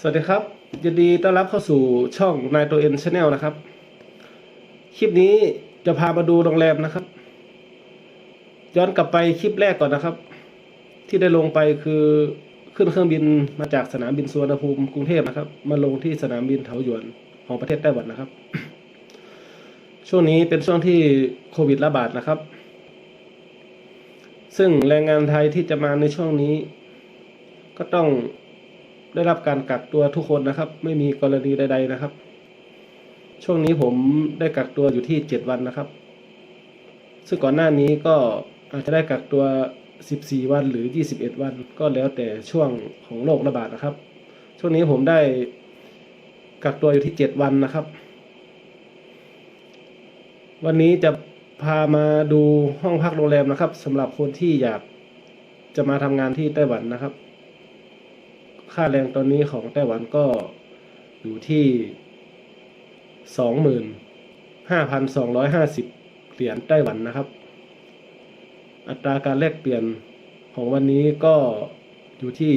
สวัสดีครับยินดีต้อนรับเข้าสู่ช่องนายตัวเอ็นชาแนลนะครับ คลิปนี้จะพามาดูโรงแรมนะครับ ย้อนกลับไปคลิปแรกก่อนนะครับ ที่ได้ลงไปคือขึ้นเครื่องบินมาจากสนามบินสุวรรณภูมิกรุงเทพนะครับ มาลงที่สนามบินเถาหยวนของประเทศไต้หวันนะครับ ช่วงนี้เป็นช่วงที่โควิดระบาดนะครับ ซึ่งแรงงานไทยที่จะมาในช่วงนี้ ก็ต้อง ได้รับการกักตัวทุกคนนะครับ ไม่มีกรณีใด ๆนะครับ ช่วงนี้ผมได้กักตัวอยู่ที่เจ็ดวันนะครับ ซึ่งก่อนหน้านี้ก็อาจจะได้กักตัว 14 วันหรือ 21 วัน ก็แล้วแต่ช่วงของโรคระบาดนะครับ ช่วงนี้ผมได้กักตัวอยู่ที่ 7 วันนะครับ วันนี้จะพามาดูห้องพักโรงแรมนะครับสำหรับคนที่อยากจะมาทำงานที่ไต้หวันนะครับ ค่าแรงตอนนี้ของไต้หวันก็อยู่ที่สองหมื่นห้าพันสองร้อยห้าสิบเหรียญไต้หวันนะครับ อัตราการแลกเปลี่ยนของวันนี้ก็อยู่ที่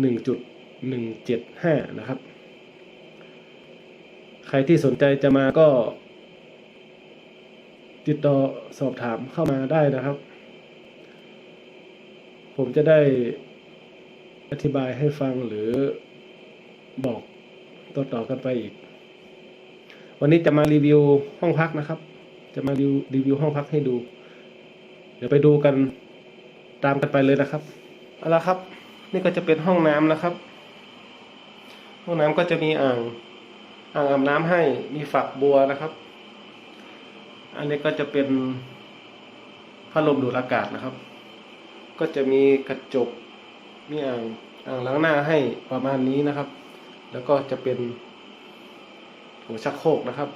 หนึ่งจุดหนึ่งเจ็ดห้านะครับ ใครที่สนใจจะมาก็ ติดต่อสอบถามเข้ามาได้นะครับ ผมจะได้ อธิบายให้ฟังหรือบอกต่อๆกันไปอีก วันนี้จะมารีวิวห้องพักนะครับ จะมารีวิวห้องพักให้ดู เดี๋ยวไปดูกันตามกันไปเลยนะครับเอาละครับ นี่ก็จะเป็นห้องน้ำนะครับ ห้องน้ำก็จะมีอ่างอ่างอาบน้ำให้มีฝักบัวนะครับ อันนี้ก็จะเป็นพัดลมดูดอากาศนะครับ ก็จะมีกระจก มีอ่างอ่างล้างหน้าให้ประมาณนี้นะครับ แล้วก็จะเป็นหัวชักโครกนะครับ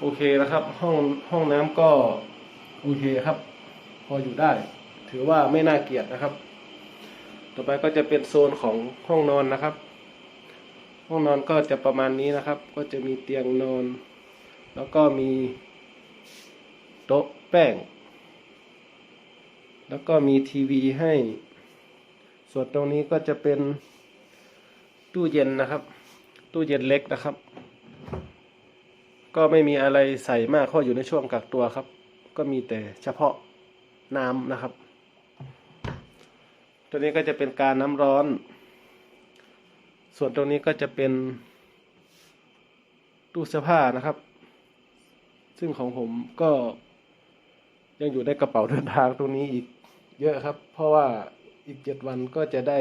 โอเคนะครับ ห้องห้องน้ำก็โอเคครับ พออยู่ได้ ถือว่าไม่น่าเกลียดนะครับ ต่อไปก็จะเป็นโซนของห้องนอนนะครับ ห้องนอนก็จะประมาณนี้นะครับ ก็จะมีเตียงนอน แล้วก็มีโต๊ะแป้ง แล้วก็มีทีวีให้ ส่วนตรงนี้ก็จะเป็นตู้เย็นนะครับ ตู้เย็นเล็กนะครับ ก็ไม่มีอะไรใส่มากเพราะอยู่ในช่วงกักตัวครับ ก็มีแต่เฉพาะน้ำนะครับ ตัวนี้ก็จะเป็นการน้ำร้อน ส่วนตรงนี้ก็จะเป็นตู้เสื้อผ้านะครับ ซึ่งของผมก็ ยังอยู่ในกระเป๋าเดินทางตรงนี้อีกเยอะครับ เพราะว่าอีกเจ็ดวันก็จะได้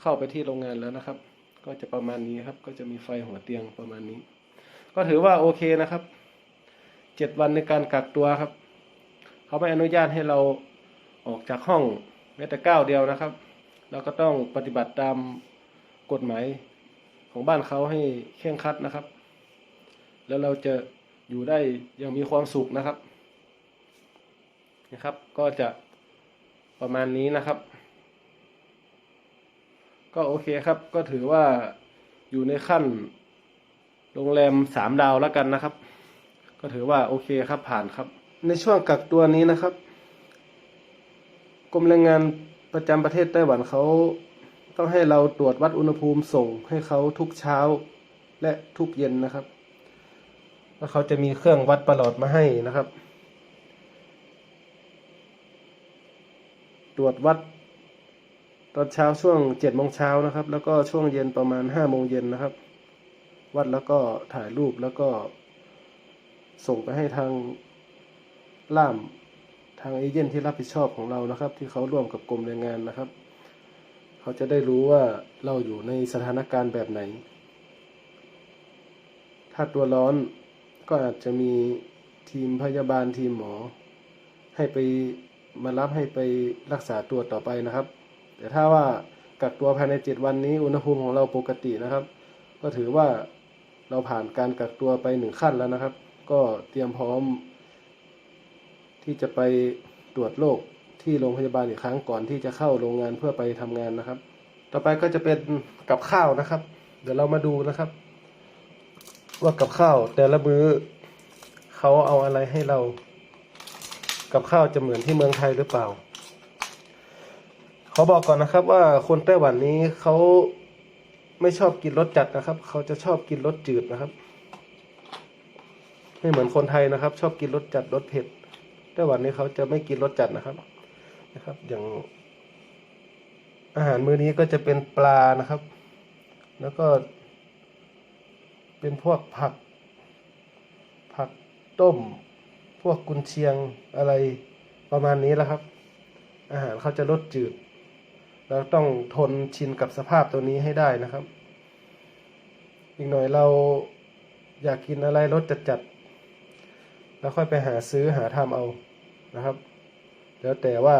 เข้าไปที่โรงงานแล้วนะครับ ก็จะประมาณนี้ครับ ก็จะมีไฟหัวเตียงประมาณนี้ ก็ถือว่าโอเคนะครับเจ็ดวันในการกักตัวครับ เขาไม่อนุญาตให้เราออกจากห้องแม้แต่ก้าวเดียวนะครับ เราก็ต้องปฏิบัติตามกฎหมายของบ้านเขาให้เคร่งครัดนะครับ แล้วเราจะอยู่ได้อย่างมีความสุขนะครับ นะครับ ก็จะประมาณนี้นะครับ ก็โอเคครับ ก็ถือว่าอยู่ในขั้นโรงแรมสามดาวแล้วกันนะครับ ก็ถือว่าโอเคครับผ่านครับ ในช่วงกักตัวนี้นะครับกรมแรงงานประจำประเทศไต้หวันเขาต้องให้เราตรวจวัดอุณหภูมิส่งให้เขาทุกเช้าและทุกเย็นนะครับ แล้วเขาจะมีเครื่องวัดประหลอดมาให้นะครับ ตรวจวัด ตอนเช้าช่วงเจ็ดโมงเช้านะครับ แล้วก็ช่วงเย็นประมาณห้าโมงเย็นนะครับ วัดแล้วก็ถ่ายรูปแล้วก็ ส่งไปให้ทางล่ามทางเอเจนต์ที่รับผิดชอบของเรานะครับ ที่เขาร่วมกับกรมแรงงานนะครับ เขาจะได้รู้ว่าเราอยู่ในสถานการณ์แบบไหน ถ้าตัวร้อนก็อาจจะมีทีมพยาบาลทีมหมอ ให้ไป มารับให้ไปรักษาตัวต่อไปนะครับ แต่ถ้าว่ากักตัวภายในเจ็ดวันนี้อุณหภูมิของเราปกตินะครับ ก็ถือว่าเราผ่านการกักตัวไปหนึ่งขั้นแล้วนะครับ ก็เตรียมพร้อม ที่จะไปตรวจโรคที่โรงพยาบาลอีกครั้งก่อนที่จะเข้าโรงงานเพื่อไปทำงานนะครับ ต่อไปก็จะเป็นกับข้าวนะครับ เดี๋ยวเรามาดูนะครับ ว่ากับข้าวแต่ละมื้อเขาเอาอะไรให้เรา กับข้าวจะเหมือนที่เมืองไทยหรือเปล่าขอบอกก่อนนะครับว่าคนไต้หวันนี้เขาไม่ชอบกินรสจัดนะครับ เขาจะชอบกินรสจืดนะครับ ไม่เหมือนคนไทยนะครับ ชอบกินรสจัดรสเผ็ดไต้หวันนี้เขาจะไม่กินรสจัดนะครับนะครับ อย่าง อาหารมื้อนี้ก็จะเป็นปลานะครับ แล้วก็ เป็นพวกผัก ผักต้ม วกกุนเชียงอะไรประมาณนี้แหละครับ อาหารเขาจะรสจืด เราต้องทนชินกับสภาพตัวนี้ให้ได้นะครับ อีกหน่อยเราอยากกินอะไรรสจัดๆแล้วค่อยไปหาซื้อหาทำเอานะครับ แล้วแต่ว่า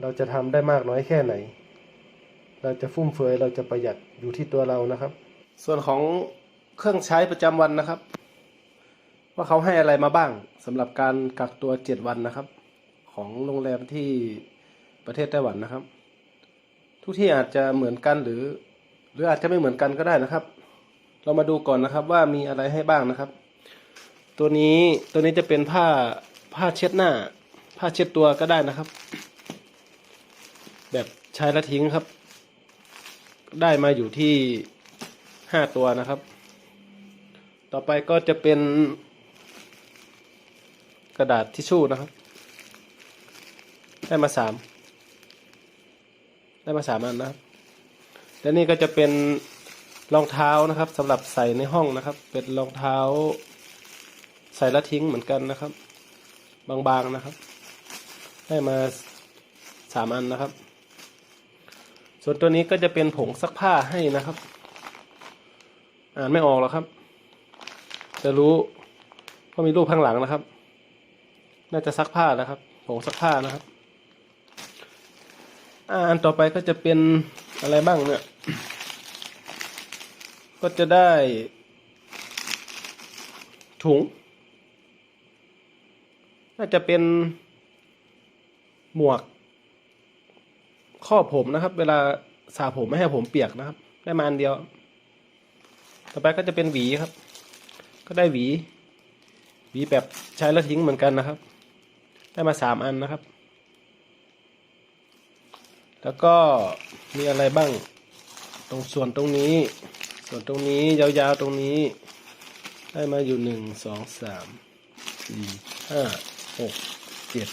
เราจะทำได้มากน้อยแค่ไหน เราจะฟุ่มเฟือยเราจะประหยัดอยู่ที่ตัวเรานะครับ ส่วนของเครื่องใช้ประจำวันนะครับ ว่าเขาให้อะไรมาบ้างสำหรับการกักตัวเจ็ดวันนะครับ ของโรงแรมที่ประเทศไต้หวันนะครับ ทุกที่อาจจะเหมือนกันหรือ หรืออาจจะไม่เหมือนกันก็ได้นะครับ เรามาดูก่อนนะครับว่ามีอะไรให้บ้างนะครับ ตัวนี้ตัวนี้จะเป็นผ้าผ้าเช็ดหน้า ผ้าเช็ดตัวก็ได้นะครับ แบบใช้แล้วทิ้งครับ ได้มาอยู่ที่ห้าตัวนะครับ ต่อไปก็จะเป็น กระดาษทิชชู่นะครับ ได้มาสามได้มาสามอันนะครับ และนี่ก็จะเป็นรองเท้านะครับสำหรับใส่ในห้องนะครับ เป็นรองเท้า ใส่ล้วทิ้งเหมือนกันนะครับ บางๆนะครับ ได้มาสามอันนะครับ ส่วนตัวนี้ก็จะเป็นผงซักผ้าให้นะครับ อ่านไม่ออกหรอกครับ จะรู้เพราะมีรูปข้างหลังนะครับ น่าจะซักผ้านะครับผงซักผ้านะครับอันต่อไปก็จะเป็นอะไรบ้างเนี่ย ก็จะได้ ถุง น่าจะเป็นหมวกครอผมนะครับ เวลาสระผมไม่ให้ผมเปียกนะครับ ได้มาอันเดียว ต่อไปก็จะเป็นหวีครับ ก็ได้หวี หวีแบบใช้แล้วทิ้งเหมือนกันนะครับ ได้มาสามอันนะครับ แล้วก็มีอะไรบ้าง ตรงส่วนตรงนี้ ส่วนตรงนี้ยาวๆตรงนี้ ได้มาอยู่หนึ่งสองสามสี่ห้าหกเจ็ด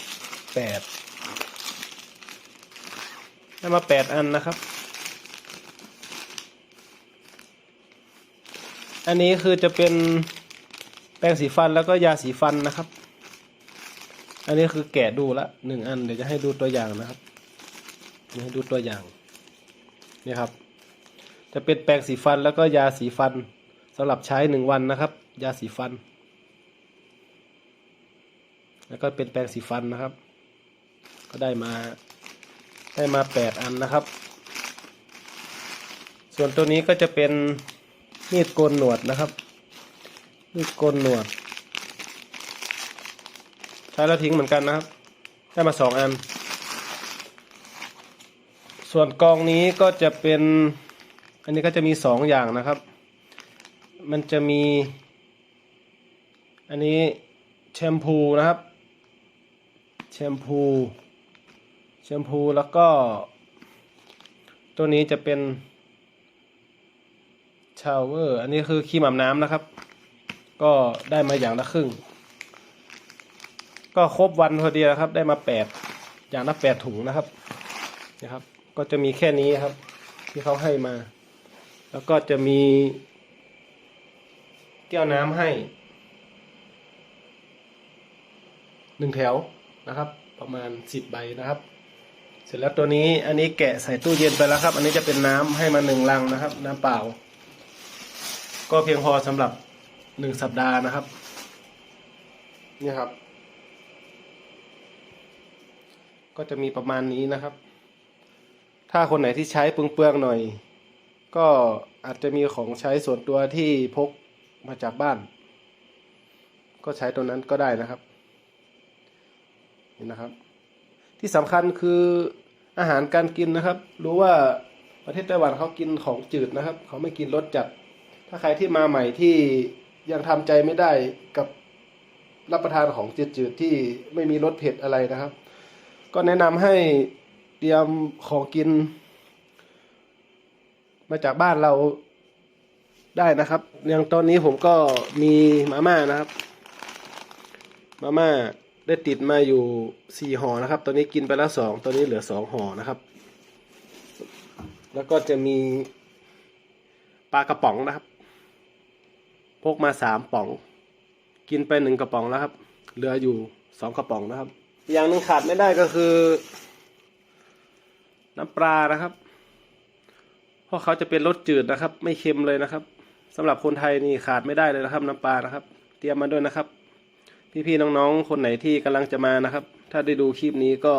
แปดได้มาแปดอันนะครับ อันนี้คือจะเป็นแปรงสีฟันแล้วก็ยาสีฟันนะครับ อันนี้คือแกะดูละหนึ่งอันเดี๋ยวจะให้ดูตัวอย่างนะครับให้ดูตัวอย่างนี่ครับ จะเป็นแปรงสีฟันแล้วก็ยาสีฟันสำหรับใช้หนึ่งวันนะครับ ยาสีฟัน แล้วก็เป็นแปรงสีฟันนะครับ ก็ได้มาได้มาแปดอันนะครับ ส่วนตัวนี้ก็จะเป็นมีดโกนหนวดนะครับมีดโกนหนวด ใช้แล้วทิ้งเหมือนกันนะครับ ได้มาสองอัน ส่วนกองนี้ก็จะเป็น อันนี้ก็จะมีสองอย่างนะครับ มันจะมี อันนี้แชมพูนะครับ แชมพู แชมพูแล้วก็ ตัวนี้จะเป็นชาวเวอร์ อันนี้คือครีมอาบน้ำนะครับ ก็ได้มาอย่างละครึ่ง ก็ครบวันพอดีแล้วครับ ได้มาแปดอย่างละแปดถุงนะครับนะครับ ก็จะมีแค่นี้ครับ ที่เขาให้มา แล้วก็จะมีแก้วน้ำให้หนึ่งแถวนะครับ ประมาณสิบใบนะครับ เสร็จแล้วตัวนี้อันนี้แกะใส่ตู้เย็นไปแล้วครับ อันนี้จะเป็นน้ำให้มาหนึ่งลังนะครับ น้ำเปล่า ก็เพียงพอสำหรับหนึ่งสัปดาห์นะครับนี่ครับ ก็จะมีประมาณนี้นะครับ ถ้าคนไหนที่ใช้เปลืองๆหน่อย ก็อาจจะมีของใช้ส่วนตัวที่พกมาจากบ้าน ก็ใช้ตัวนั้นก็ได้นะครับนี่นะครับ ที่สำคัญคืออาหารการกินนะครับ รู้ว่าประเทศไต้หวันเขากินของจืดนะครับ เขาไม่กินรสจัด ถ้าใครที่มาใหม่ที่ยังทำใจไม่ได้กับรับประทานของจืดๆที่ไม่มีรสเผ็ดอะไรนะครับ ก็แนะนำให้เตรียมของกิน มาจากบ้านเราได้นะครับ อย่างตอนนี้ผมก็มีมาม่านะครับ มาม่าได้ติดมาอยู่สี่ห่อนะครับ ตอนนี้กินไปแล้วสองตอนนี้เหลือสองห่อนะครับ แล้วก็จะมีปลากระป๋องนะครับ พกมาสามป๋อง กินไปหนึ่งกระป๋องแล้วครับ เหลืออยู่สองกระป๋องนะครับ อย่างหนึ่งขาดไม่ได้ก็คือ น้ำปลานะครับ เพราะเขาจะเป็นรสจืดนะครับ ไม่เค็มเลยนะครับสำหรับคนไทยนี่ขาดไม่ได้เลยนะครับ น้ำปลานะครับ เตรียมมาด้วยนะครับ พี่ๆน้องๆคนไหนที่กำลังจะมานะครับ ถ้าได้ดูคลิปนี้ก็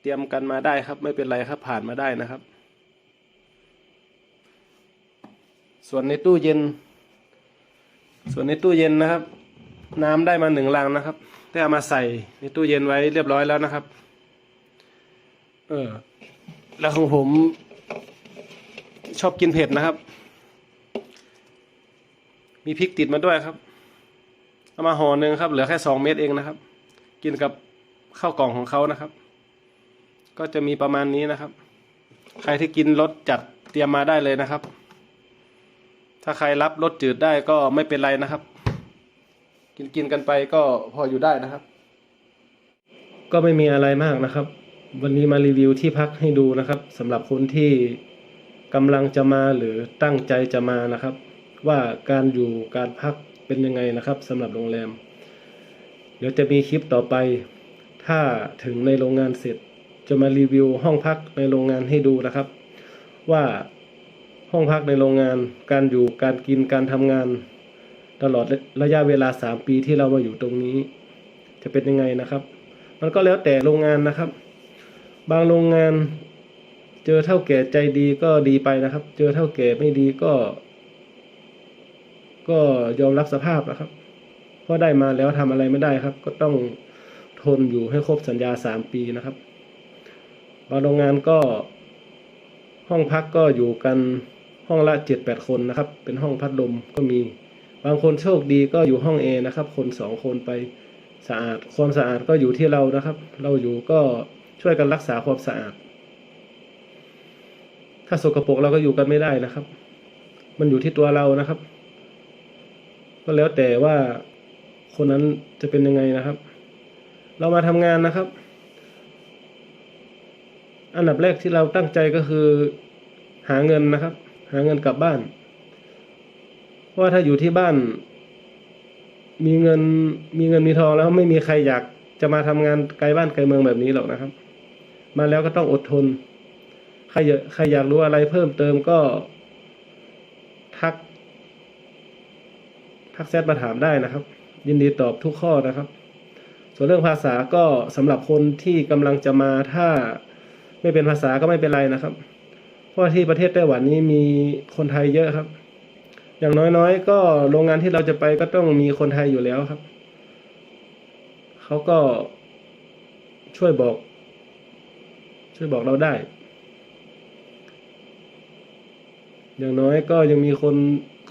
เตรียมกันมาได้ครับ ไม่เป็นไรครับผ่านมาได้นะครับ ส่วนในตู้เย็น ส่วนในตู้เย็นนะครับ น้ำได้มาหนึ่งลังนะครับ ได้เอามาใส่ในตู้เย็นไว้เรียบร้อยแล้วนะครับ เออ แล้วของผมชอบกินเผ็ดนะครับ มีพริกติดมาด้วยครับ เอามาห่อหนึ่งครับ เหลือแค่สองเม็ดเองนะครับ กินกับข้าวกล่องของเขานะครับ ก็จะมีประมาณนี้นะครับ ใครที่กินรสจัดเตรียมมาได้เลยนะครับ ถ้าใครรับรสจืดได้ก็ไม่เป็นไรนะครับ กินกินกันไปก็พออยู่ได้นะครับ ก็ไม่มีอะไรมากนะครับ วันนี้มารีวิวที่พักให้ดูนะครับสำหรับคนที่กำลังจะมาหรือตั้งใจจะมานะครับ ว่าการอยู่การพักเป็นยังไงนะครับสำหรับโรงแรม เดี๋ยวจะมีคลิปต่อไป ถ้าถึงในโรงงานเสร็จ จะมารีวิวห้องพักในโรงงานให้ดูนะครับ ว่าห้องพักในโรงงาน การอยู่การกินการทำงาน ตลอดระยะเวลา 3 ปีที่เรามาอยู่ตรงนี้ จะเป็นยังไงนะครับ มันก็แล้วแต่โรงงานนะครับ บางโรงงานเจอเท่าแก่ใจดีก็ดีไปนะครับ เจอเท่าแก่ไม่ดีก็ ก็ยอมรับสภาพนะครับเพราะได้มาแล้วทำอะไรไม่ได้ครับ ก็ต้องทนอยู่ให้ครบสัญญาสามปีนะครับบางโรงงานก็ห้องพักก็อยู่กันห้องละเจ็ดแปดคนนะครับ เป็นห้องพัดลมก็มี บางคนโชคดีก็อยู่ห้องเอนะครับ คนสองคนไปสะอาด ความสะอาดก็อยู่ที่เรานะครับ เราอยู่ก็ช่วยกันรักษาความสะอาด ถ้าสกปรกเราก็อยู่กันไม่ได้นะครับ มันอยู่ที่ตัวเรานะครับ ก็แล้วแต่ว่าคนนั้นจะเป็นยังไงนะครับ เรามาทำงานนะครับ อันดับแรกที่เราตั้งใจก็คือ หาเงินนะครับ หาเงินกลับบ้าน เพราะว่าถ้าอยู่ที่บ้าน มีเงินมีเงินมีทองแล้วไม่มีใครอยากจะมาทำงานไกลบ้านไกลเมืองแบบนี้หรอกนะครับ มาแล้วก็ต้องอดทน ใครอยากใครอยากรู้อะไรเพิ่มเติมก็ทัก ทักแชทมาถามได้นะครับ ยินดีตอบทุกข้อนะครับ ส่วนเรื่องภาษาก็สำหรับคนที่กำลังจะมาถ้าไม่เป็นภาษาก็ไม่เป็นไรนะครับ เพราะที่ประเทศไต้หวันนี้มีคนไทยเยอะครับ อย่างน้อยๆ ก็โรงงานที่เราจะไปก็ต้องมีคนไทยอยู่แล้วครับ เขาก็ช่วยบอก ช่วยบอกเราได้ อย่างน้อยก็ยังมีคน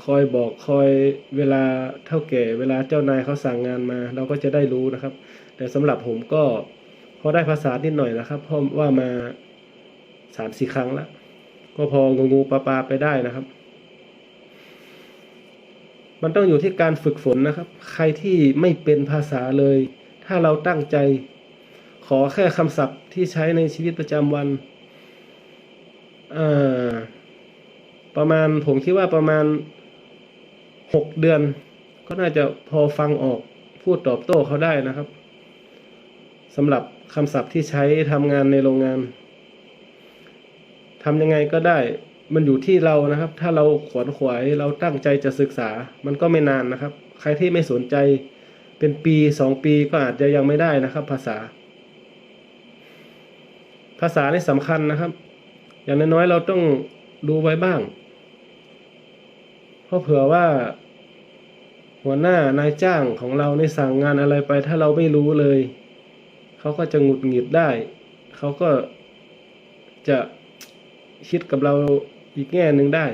คอยบอกคอยเวลาเท่าแก่ เวลาเจ้านายเขาสั่งงานมา เราก็จะได้รู้นะครับ แต่สำหรับผมก็พอได้ภาษานิดหน่อยนะครับเพราะว่ามาสามสี่ครั้งแล้วก็พองูงูปลาปลาไปได้นะครับ มันต้องอยู่ที่การฝึกฝนนะครับ ใครที่ไม่เป็นภาษาเลย ถ้าเราตั้งใจ ขอแค่คำศัพท์ที่ใช้ในชีวิตประจำวันประมาณผมคิดว่าประมาณหกเดือน ก็น่าจะพอฟังออกพูดตอบโต้เขาได้นะครับสำหรับคำศัพท์ที่ใช้ทำงานในโรงงานทำยังไงก็ได้ มันอยู่ที่เรานะครับ ถ้าเราขวนขวายเราตั้งใจจะศึกษา มันก็ไม่นานนะครับ ใครที่ไม่สนใจเป็นปีสองปีก็อาจจะยังไม่ได้นะครับ ภาษา ภาษานี่สำคัญนะครับ อย่างน้อยๆเราต้องดูไว้บ้าง เพราะเผื่อว่า หัวหน้านายจ้างของเราในสั่งงานอะไรไป ถ้าเราไม่รู้เลย เขาก็จะหงุดหงิดได้ เขาก็จะคิดกับเรา อีกแง่หนึ่งได้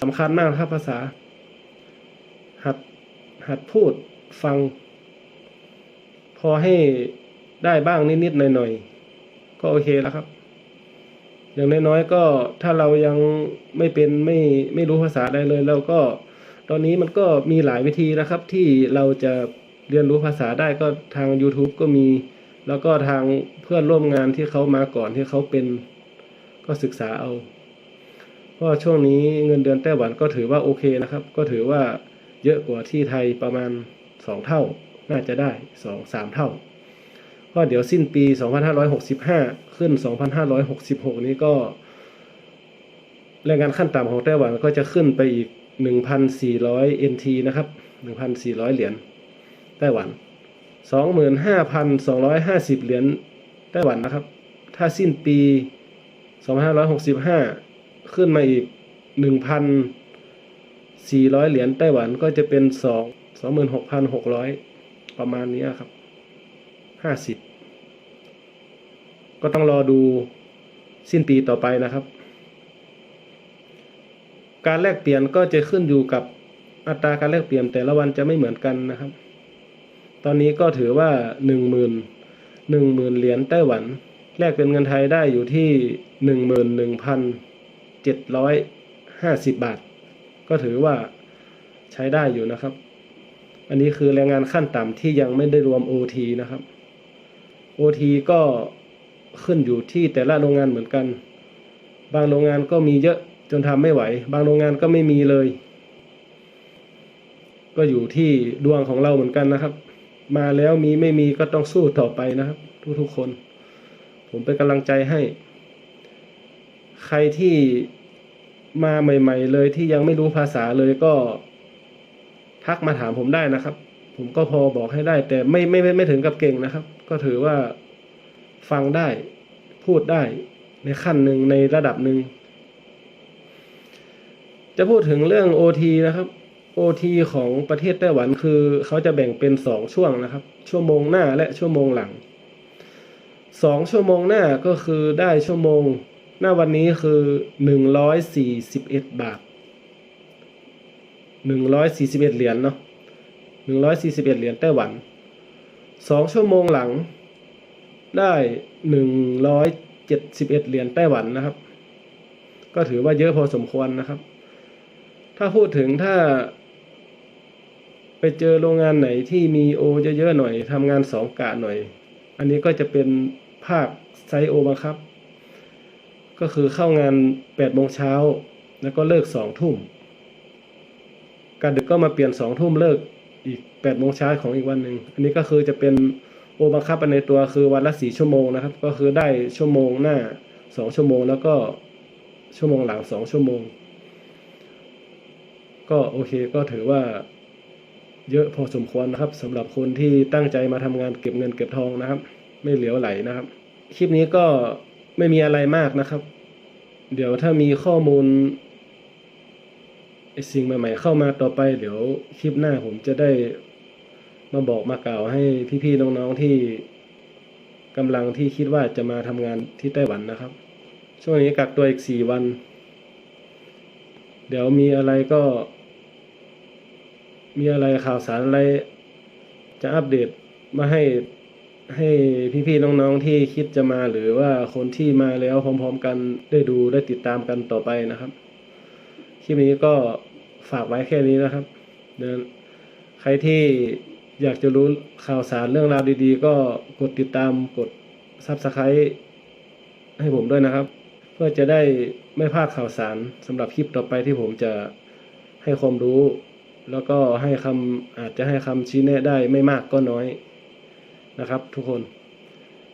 สำคัญมากครับภาษา หัดหัดพูดฟัง พอให้ได้บ้างนิดๆหน่อยๆ ก็โอเคแล้วครับ อย่างน้อยๆก็ถ้าเรายังไม่เป็นไม่ไม่รู้ภาษาใดเลยเราก็ตอนนี้มันก็มีหลายวิธีนะครับ ที่เราจะเรียนรู้ภาษาได้ก็ทาง YouTube ก็มี แล้วก็ทางเพื่อนร่วมงานที่เขามาก่อนที่เขาเป็น ก็ศึกษาเอาเพราะช่วงนี้เงินเดือนไต้หวันก็ถือว่าโอเคนะครับ ก็ถือว่าเยอะกว่าที่ไทยประมาณสองเท่า น่าจะได้สองสามเท่าเพราะเดี๋ยวสิ้นปี 2565 ขึ้น 2566 นี้ก็แรงงานขั้นต่ำของไต้หวันก็จะขึ้นไปอีก 1,400 NT นะครับ 1,400 เหรียญไต้หวัน 25,250 เหรียญไต้หวันนะครับ ถ้าสิ้นปี 2565 ขึ้นมาอีก 1,400 เหรียญไต้หวันก็จะเป็น 2 26,600 ประมาณนี้ครับ 50 ก็ต้องรอดูสิ้นปีต่อไปนะครับ การแลกเปลี่ยนก็จะขึ้นอยู่กับอัตราการแลกเปลี่ยนแต่ละวันจะไม่เหมือนกันนะครับ ตอนนี้ก็ถือว่าหนึ่งหมื่นหนึ่งหมื่นเหรียญไต้หวัน แลกเป็นเงินไทยได้อยู่ที่หนึ่งหมื่นหนึ่งพันเจ็ดร้อยห้าสิบบาท ก็ถือว่าใช้ได้อยู่นะครับ อันนี้คือแรงงานขั้นต่ำที่ยังไม่ได้รวม OT นะครับ OT ก็ขึ้นอยู่ที่แต่ละโรงงานเหมือนกัน บางโรงงานก็มีเยอะจนทำไม่ไหว บางโรงงานก็ไม่มีเลย ก็อยู่ที่ดวงของเราเหมือนกันนะครับ มาแล้วมีไม่มีก็ต้องสู้ต่อไปนะครับ ทุกๆคน ผมเป็นกำลังใจให้ ใครที่มาใหม่ ๆ เลยที่ยังไม่รู้ภาษาเลยก็ทักมาถามผมได้นะครับ ผมก็พอบอกให้ได้ แต่ไม่ไม่ไม่ไม่ถึงกับเก่งนะครับ ก็ถือว่าฟังได้พูดได้ในขั้นหนึ่งในระดับหนึ่งจะพูดถึงเรื่อง OT นะครับ OT ของประเทศไต้หวันคือเขาจะแบ่งเป็นสองช่วงนะครับ ชั่วโมงหน้าและชั่วโมงหลัง สองชั่วโมงหน้าก็คือได้ชั่วโมง หน้าวันนี้คือหนึ่งร้อยสี่สิบเอ็ดบาทหนึ่งร้อยสี่สิบเอ็ดเหรียญเนาะหนึ่งร้อยสี่สิบเอ็ดเหรียญไต้หวันสองชั่วโมงหลัง ได้หนึ่งร้อยเจ็ดสิบเอ็ดเหรียญไต้หวันนะครับ ก็ถือว่าเยอะพอสมควรนะครับ ถ้าพูดถึงถ้า ไปเจอโรงงานไหนที่มีโอเยอะๆหน่อยทำงานสองกะหน่อย อันนี้ก็จะเป็น ภาคไซโอบังคับ ก็คือเข้างานแปดโมงเช้า แล้วก็เลิกสองทุ่มการดึกก็มาเปลี่ยนสองทุ่มเลิกอีกแปดโมงเช้าของอีกวันหนึ่งอันนี้ก็คือจะเป็นโอบังคับในตัวคือวันละสี่ชั่วโมงนะครับ ก็คือได้ชั่วโมงหน้าสองชั่วโมง แล้วก็ชั่วโมงหลังสองชั่วโมง ก็โอเคก็ถือว่าเยอะพอสมควรนะครับสำหรับคนที่ตั้งใจมาทำงานเก็บเงินเก็บทองนะครับ ไม่เหลียวไหลนะครับ คลิปนี้ก็ไม่มีอะไรมากนะครับ เดี๋ยวถ้ามีข้อมูลสิ่งใหม่ๆเข้ามาต่อไป เดี๋ยวคลิปหน้าผมจะได้มาบอกมากล่าวให้พี่ๆน้องๆที่กำลังที่คิดว่าจะมาทำงานที่ไต้หวันนะครับ ช่วงนี้กักตัวอีกสี่วัน เดี๋ยวมีอะไรก็ มีอะไรข่าวสารอะไรจะอัปเดตมาให้ ให้พี่ๆน้องๆที่คิดจะมาหรือว่าคนที่มาแล้วพร้อมๆกันได้ดูได้ติดตามกันต่อไปนะครับคลิปนี้ก็ฝากไว้แค่นี้นะครับเดินใครที่อยากจะรู้ข่าวสารเรื่องราวดีๆ ก็กดติดตามกด Subscribe ให้ผมด้วยนะครับ เพื่อจะได้ไม่พลาดข่าวสารสำหรับคลิปต่อไปที่ผมจะให้ความรู้ แล้วก็ให้คำอาจจะให้คำชี้แนะได้ไม่มากก็น้อย นะครับ ทุกคน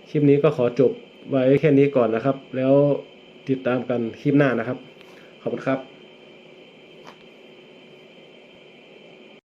คลิปนี้ก็ขอจบไว้แค่นี้ก่อนนะครับ แล้วติดตามกันคลิปหน้านะครับ ขอบคุณครับ